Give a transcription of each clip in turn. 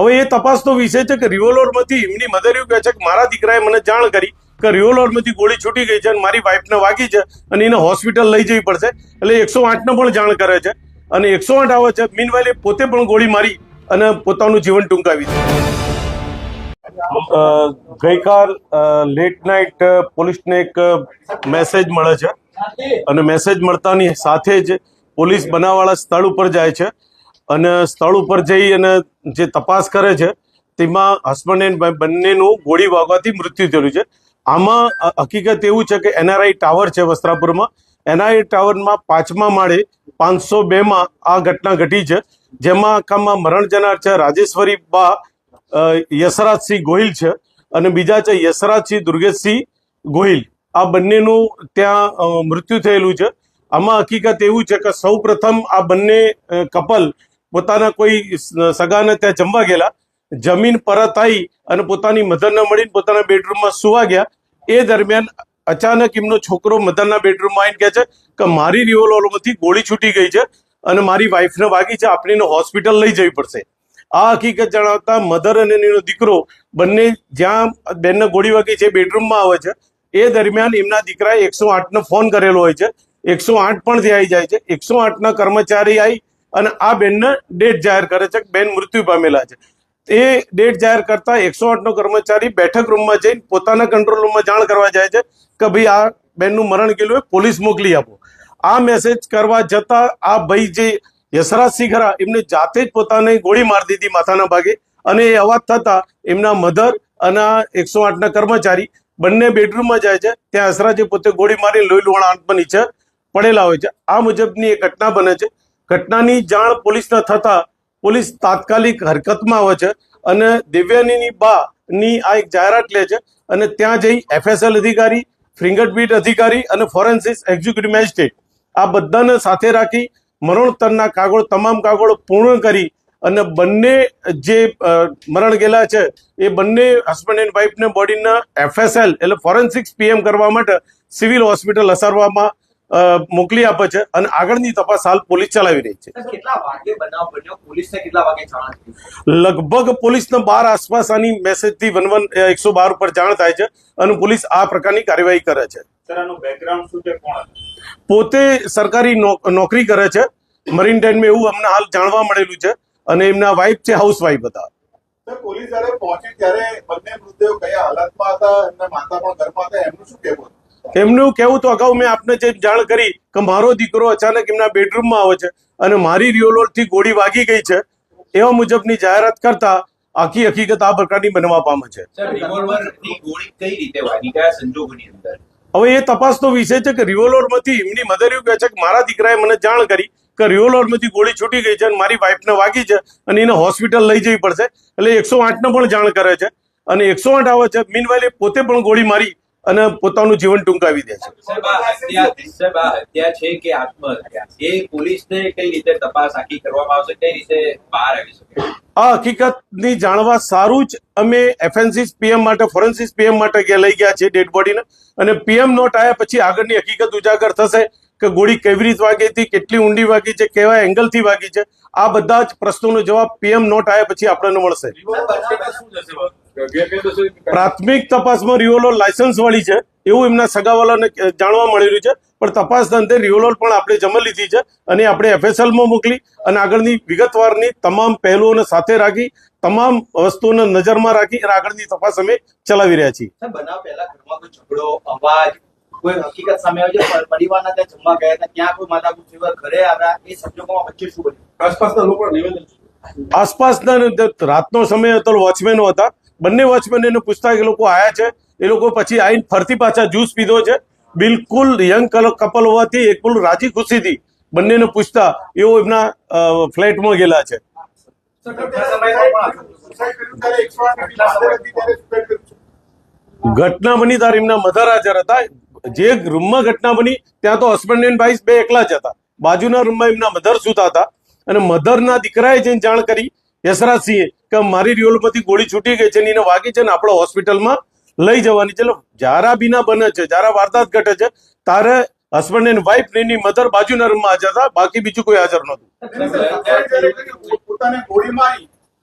હવે એ તપાસનો વિષય છે કે રિવોલ્વરમાંથી એમની મધર એવું કહે છે કે મારા દીકરાએ મને જાણ કરી કે રિવોલ્વરમાંથી ગોળી છૂટી ગઈ છે અને મારી વાઈફને વાગી છે અને એને હોસ્પિટલ લઈ જવી પડશે. એટલે એકસો આઠને પણ જાણ કરે છે અને એકસો આઠ આવે છે. મીનવાઇલ એ પોતે પણ ગોળી મારી અને પોતાનું જીવન ટૂંકાવી છે ગઈકાલ લેટ નાઇટ પોલીસને એક મેસેજ મળે છે. અને મેસેજ મળતાની સાથે જ પોલીસ બનાવવાળા સ્થળ ઉપર જાય છે. અને સ્થળ ઉપર જઈ અને જે તપાસ કરે છે, તેમાં હસબન્ડ એન્ડ બંનેનું ગોળી વાગવાથી મૃત્યુ થયેલું છે. આમાં હકીકત એવું છે કે એનઆરઆઈ ટાવર છે વસ્ત્રાપુરમાં. એનઆરઆઈ ટાવરમાં પાંચમા માળે પાંચસો બેમાં આ ઘટના ઘટી છે. જેમાં આખામાં મરણ જનાર છે રાજેશ્વરી બા યશરાજસિંહ ગોહિલ છે અને બીજા છે યશરાજસિંહ દુર્ગેશસિંહ ગોહિલ. આ બંનેનું ત્યાં મૃત્યુ થયેલું છે. આમાં હકીકત એવું છે કે સૌ પ્રથમ આ બંને કપલ પોતાના કોઈ સગાને ત્યાં જમવા ગયેલા. જમીન પરત આવી અને પોતાની મધરને મળીને પોતાના બેડરૂમમાં સુવા ગયા. એ દરમિયાન અચાનક એમનો છોકરો મધરના બેડરૂમમાં આવીને કહે છે કે મારી રિવોલ્વરમાંથી ગોળી છૂટી ગઈ છે અને મારી વાઈફને વાગી છે આપણે હોસ્પિટલ લઈ જવી પડશે. આ હકીકત જણાવતા મધર અને એનો દીકરો બંને જ્યાં બેનને ગોળી વાગી છે, બેડરૂમમાં આવે છે, એ દરમિયાન એમના દીકરાએ એકસો આઠનો ફોન કરેલો હોય છે. એકસો આઠ પણ ત્યાં આવી જાય છે. એકસો આઠના કર્મચારી આવી અને આ બેનને ડેટ જાહેર કરે છે બેન મૃત્યુ પામેલા છે. એ ડેટ જાહેર કરતા એકસો આઠનો કર્મચારી બેઠક રૂમમાં જઈને પોતાના કંટ્રોલ રૂમમાં જાણ કરવા જાય છે કે ભાઈ આ બેનનું મરણ ગયેલું હોય, પોલીસ મોકલી આપો. આ મેસેજ કરવા જતા આ ભાઈ જે યશરાજ સિંહરા એમને જાતે જ પોતાને ગોળી મારી દીધી માથાના ભાગે અને એ અવાજ થતા એમના મધર અને એકસો આઠના કર્મચારી બંને બેડરૂમમાં જાય છે. ત્યાં યશરાજે પોતે ગોળી મારી લોહી લુહાણ બની છે, પડેલા હોય છે. આ મુજબની એક ઘટના બને છે. ઘટનાની જાણ પોલીસને થતા પોલીસ તાત્કાલિક હરકતમાં આવે છે અને દિવ્યાનીની બા ની આ એક જાહેરાત લે છે અને ત્યાં જઈ એફએસએલ અધિકારી, ફિંગરપ્રિન્ટ અધિકારી અને ફોરેન્સિક એક્ઝિક્યુટિવ મેજિસ્ટ્રેટ આ બધાને સાથે રાખી મરણોત્તરના કાગળ, તમામ કાગળો પૂર્ણ કરી અને બંને જે મરણ ગયેલા છે એ બંને હસબન્ડ એન્ડ વાઈફને બોડીના એફએસએલ એટલે ફોરેન્સિક્સ પીએમ કરવા માટે સિવિલ હોસ્પિટલ અસારવામાં મોકલી આપે છે અને આગળની તપાસ હાલ પોલીસ ચલાવી રહી છે. સર, કેટલા વાગે બનાવ બન્યો? પોલીસને કેટલા વાગે જાણ થઈ? લગભગ પોલીસને બાર આસપાસ આની મેસેજથી વન વન એકસો બાર ઉપર જાણ થાય છે અને પોલીસ આ પ્રકારની કાર્યવાહી કરે છે. સર આનું બેકગ્રાઉન્ડ શું છે? કોણ હતું? પોતે સરકારી નોકરી કરે છે. મરીન ટાઈમમાં એવું અમને હાલ જાણવા મળેલું છે અને એમના વાઇફ છે હાઉસ વાઇફ હતા પોલીસ જ્યારે પહોંચી ત્યારે બંને મૃતદેહો કયા હાલતમાં હતા? એમના માતા પણ ઘરમાં હતા? એમનું શું કહેવું હતું એમનું કહેવું તો અગાઉ મેં આપને જે જાણ કરી કે મારો દીકરો અચાનક એમના બેડરૂમમાં આવે છે અને મારી રિયોલોરથી ગોળી વાગી ગઈ છે એવા મુજબની જાહેરાત કરતા આખી હકીકત આ પ્રકારની બનવા પામે છે. હવે એ તપાસનો વિષય છે કે રિવોલ્વરમાંથી એમની મધર એવું કહે છે કે મારા દીકરાએ મને જાણ કરી કે રિવોલ્વરમાંથી ગોળી છૂટી ગઈ છે અને મારી વાઈફને વાગી છે અને એને હોસ્પિટલ લઈ જવી પડશે. એટલે એકસો આઠને પણ જાણ કરે છે અને એકસો આઠ આવે છે. મીનવાઇલ પોતે પણ ગોળી મારી અને પોતાનું જીવન ટૂંકાવી દે છે. છે કે આત્મહત્યા? એ પોલીસને કઈ રીતે તપાસ આખી કરવામાં આવશે? કઈ રીતે બહાર આવી શકે? આ હકીકતની જાણવા સારું જ અમે એફએનસીસ પીએમ માટે ફોરેન્સિસ પીએમ માટે લઈ ગયા છે ડેડ બોડીને. અને પીએમ નોટ આવ્યા પછી આગળની હકીકત ઉજાગર થશે. કે ગોળી કેવી રીતે વાગી હતી, કેટલી ઊંડી વાગી છે, કેવા એંગલથી વાગી છે, આ બધા જ પ્રશ્નોનો જવાબ પીએમ નોટ આવ્યા પછી આપણને મળશે. પ્રાથમિક તપાસમાં રિવોલ્વર લાયસન્સ વાળી છે, એવું એમના સગાવાલાને જાણવા મળી રહ્યું છે, પણ તપાસ અંતે રિવોલ્વર પણ આપણે જમા લીધી છે અને આપણે એફએસએલમાં મોકલી અને આગળની વિગતવારની તમામ પહેલુઓને સાથે રાખી, તમામ વસ્તુઓને નજરમાં રાખી અને આગળની તપાસ અમે ચલાવી રહ્યા છીએ. કોઈ હકીકત સામે આવી છે પરિવારના ત્યાં જમવા ગયા હતા ત્યાં કોઈ માતા ગુસ્સેવર ઘરે આવ્યા એ સંજોગોમાં વચ્ચે શું બન્યું? આસપાસના લોકો નિવેદન આસપાસના રાતનો સમય હતો વોચમેનો હતા. બંને વોચમેન એને પૂછતા કે એ લોકો આયા છે? એ લોકો પછી આવીને ફરતી પાછા જ્યુસ પીધો છે. બિલકુલ યંગ કપલ હોવાથી એકલું રાજી ખુશીથી બંનેને પૂછતા એવો એમના ફ્લેટમાં ગયેલા છે. ઘટના બની ત્યારે એમના મધર હાજર હતા. જે રૂમમાં ઘટના બની, ત્યાં તો હસબન્ડ એન્ડ વાઈફ બે એકલા જ હતા. બાજુના રૂમમાં એમના મધર સુતા હતા. અને મધરના દીકરાએ જઈને જાણ કરી, યશરાજસિંહે, કે મારી રિયોલમાંથી ગોળી છૂટી ગઈ છે ને એને વાગી છે ને આપણે હોસ્પિટલમાં લઈ જવાની છે. જારા બીના બને છે જ્યારે વારદાત ઘટે છે. તારે હસબન્ડ એન્ડ વાઈફ ને એની મધર બાજુના રૂમમાં હાજર હતા, બાકી બીજું કોઈ હાજર નહોતું.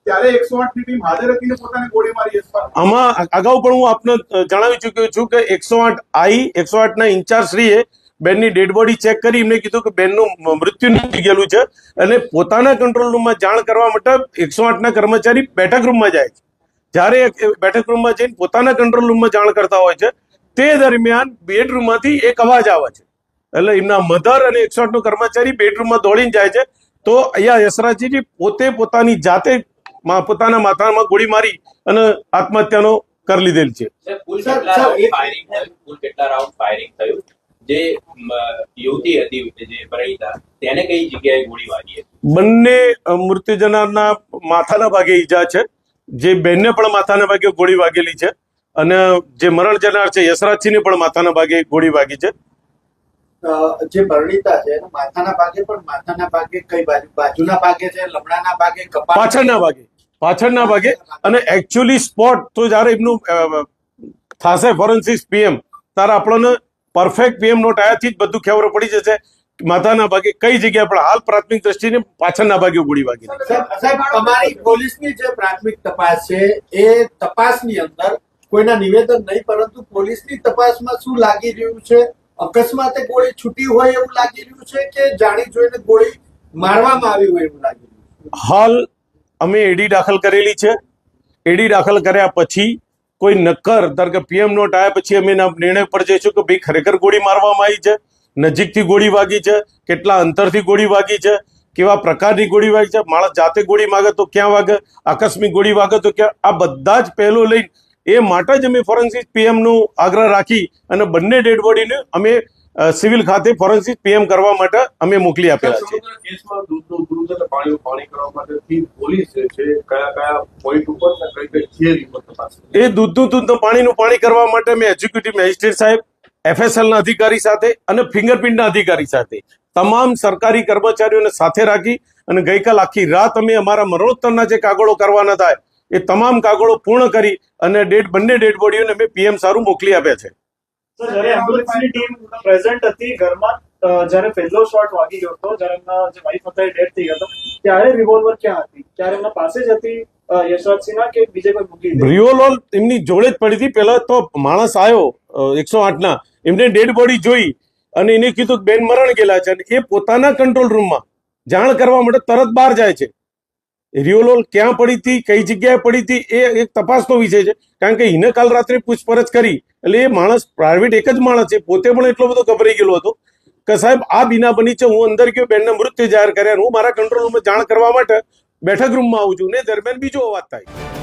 ત્યારે એકસો આઠની ટીમ હાજર હતી પોતાને ગોળી મારી આમાં અગાઉ પણ હું આપને જણાવી ચૂક્યો છું કે એકસો આઠ આઈ, એકસો આઠ ના ઇન્ચાર્જ શ્રીએ બેનની ડેડ બોડી ચેક કરી, એમને કીધું કે બેનનું મૃત્યુ નીકળી ગયેલું છે અને પોતાના કંટ્રોલ રૂમમાં જાણ કરવા માટે એકસો આઠ ના કર્મચારી બેઠક રૂમમાં જાય છે. જ્યારે બેઠક રૂમમાં જઈને પોતાના કંટ્રોલ રૂમમાં જાણ કરતા હોય છે, તે દરમિયાન બેડરૂમમાંથી એક અવાજ આવે છે. એટલે એમના મધર અને એકસો આઠ નો કર્મચારી બેડરૂમમાં દોડીને જાય છે. તો અહીંયા યશરાજી પોતે પોતાની જાતે પોતાના માથામાં ગોળી મારી અને આત્મહત્યાનો કરી લીધેલ છે. સર, કુલ સર, કેટલા સર, રાઉન્ડ એક- ફાયરિંગ થયું? કુલ કેટલા રાઉન્ડ ફાયરિંગ થયું? જે મ, યુવતી હતી જે પરિણીતા તેને કઈ જગ્યાએ ગોળી વાગી હતી? બંને મૃત્યુ જનારના માથાના ભાગે ઈજા છે. જે બેનને પણ માથાના ભાગે ગોળી વાગેલી છે અને જે મરણ જનાર છે યશરાજસિંહને પણ માથાના ભાગે ગોળી વાગી છે. જે પરણીતા છે માથાના ભાગે પણ માથાના ભાગે કઈ બાજુ? બાજુના ભાગે છે લમડાના ભાગે કપાળ પાછળના ભાગે. પાછળના ભાગે અને એકચ્યુઅલી સ્પોટ તો જ્યારે એમનું થશે ફોરેન્સિક પીએમ ત્યારે આપણને પરફેક્ટ પીએમ નોટ આયાથી જ બધું ખબર પડી જશે. માથાના ભાગે કઈ જગ્યાએ પણ હાલ પ્રાથમિક દ્રષ્ટિને પાછળના ભાગે ગોળી વાગી તમારી પોલીસની જે પ્રાથમિક તપાસ છે એ તપાસની અંદર કોઈના નિવેદન નહીં પરંતુ પોલીસની તપાસમાં શું લાગી રહ્યું છે? અકસ્માતે ગોળી છૂટી હોય એવું લાગી રહ્યું છે કે જાણી જોઈને ગોળી મારવામાં આવી હોય એવું લાગી રહ્યું છે? હાલ અમે એડી દાખલ કરેલી છે. એડી દાખલ કર્યા પછી કોઈ નક્કર, ધારો કે પીએમ નોટ આવ્યા પછી અમે નિર્ણય પર જઈશું કે ભાઈ ખરેખર ગોળી મારવામાં આવી છે, નજીકથી ગોળી વાગી છે, કેટલા અંતરથી ગોળી વાગી છે, કેવા પ્રકારની ગોળી વાગી છે, માણસ જાતે ગોળી માગે તો ક્યાં વાગે, આકસ્મિક ગોળી વાગે તો ક્યાં, આ બધા જ પહેલો લઈને એ માટે જ અમે ફોરેન્સિક પીએમનું આગ્રહ રાખી અને બંને ડેડ બોડીને અમે સિવિલ ખાતે ફોરેન્સિક પીએમ કરવા માટે અમે મોકલી આપેલા છે? એ દૂધનું દૂધ પાણીનું પાણી કરવા માટે મેં એક્ઝિક્યુટિવ મેજિસ્ટ્રેટ સાહેબ એફએસએલ ના અધિકારી સાથે અને ફિંગરપ્રિન્ટના અધિકારી સાથે તમામ સરકારી કર્મચારીઓને સાથે રાખી અને ગઈકાલ આખી રાત અમે અમારા મરણોત્તરના જે કાગળો કરવાના થાય એ તમામ કાગળો પૂર્ણ કરી અને ડેડ બંને ડેડ બોડીઓને અમે પીએમ સારું મોકલી આપ્યા છે જ્યારે એમ્બ્યુલન્સની ટીમ પ્રેઝન્ટ હતી ઘરમાં જ્યારે પહેલો શોટ વાગી ગયો હતો જ્યારે એમના જે વાઈફ હતા એ ડેડ થઈ ગયો હતા ત્યારે રિવોલ્વર ક્યાં હતી? ત્યારે એમના પાસે જ હતી અ, યશવંતસિંહના કે બીજે કોઈ મૂકી દીધી એમની જોડે જ પડી હતી. પહેલા તો માણસ આવ્યો એકસો આઠના એમને ડેડ બોડી જોઈ અને એને કીધું કે બેન મરણ ગયેલા છે. અને એ પોતાના કંટ્રોલ રૂમમાં જાણ કરવા માટે તરત બહાર જાય છે. રિયોલોલ ક્યાં પડી હતી, કઈ જગ્યાએ પડી હતી, એ એક તપાસનો વિષય છે. કારણ કે એને કાલ રાત્રે પૂછપરછ કરી. એટલે એ માણસ પ્રાઇવેટ એક જ માણસ છે. પોતે પણ એટલો બધો ગભરાઈ ગયેલો હતો કે સાહેબ, આ બીના બની છે. હું અંદર ગયો, બેનને મૃત્યુ જાહેર કર્યા હું મારા કંટ્રોલ રૂમમાં જાણ કરવા માટે બેઠક રૂમમાં આવું છું. ને દરમિયાન બીજો અવાજ થાય.